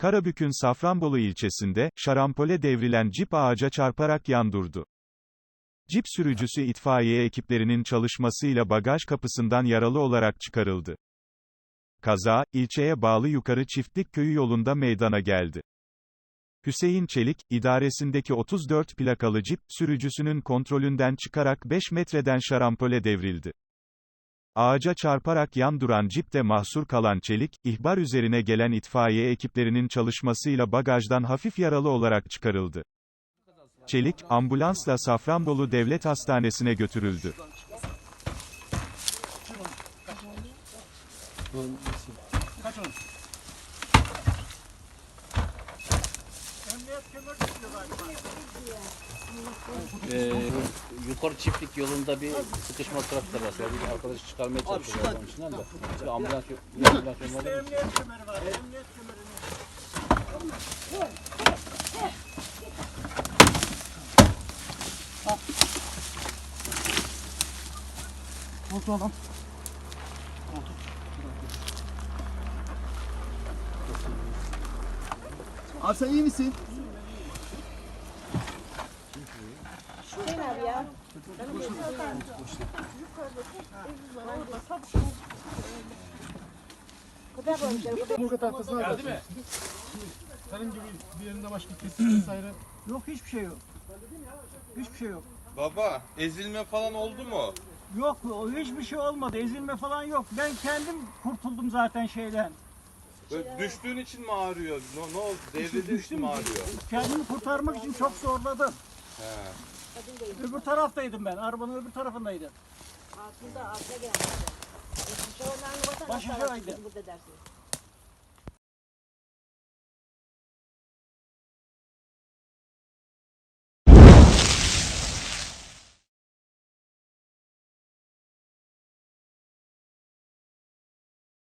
Karabük'ün Safranbolu ilçesinde, şarampole devrilen cip ağaca çarparak yan durdu. Cip sürücüsü itfaiye ekiplerinin çalışmasıyla bagaj kapısından yaralı olarak çıkarıldı. Kaza, ilçeye bağlı Yukarı Çiftlik Köyü yolunda meydana geldi. Hüseyin Çelik, idaresindeki 34 plakalı cip, sürücüsünün kontrolünden çıkarak 5 metreden şarampole devrildi. Ağaca çarparak yan duran cipte mahsur kalan Çelik, ihbar üzerine gelen itfaiye ekiplerinin çalışmasıyla bagajdan hafif yaralı olarak çıkarıldı. Çelik, ambulansla Safranbolu Devlet Hastanesi'ne götürüldü. Ee, yukarı çiftlik yolunda bir sıkışma trafikte var. Yani bir arkadaşı çıkarmaya çalışıyor arabanın içinden de. Bir ambulans, bir ambulans yolları Oturalım. Abi sen iyi misin? Murgat arkasına Geldi mi? Senin gibi bir yerinde başka kesim vesaire. Yok hiçbir şey yok. Hiçbir şey yok. Baba ezilme falan oldu mu? Yok hiçbir şey olmadı. Ezilme falan yok. Ben kendim kurtuldum zaten şeyden. Böyle düştüğün için mi ağrıyor? Ne, ne oldu? Devrildiğin için mi ağrıyor? Kendimi kurtarmak için çok zorladım. He. Öbür taraftaydım ben. Arabanın öbür tarafındaydım. Altında alta geldi. Başaşağıydı. Başaşağıydı. Burada dersin.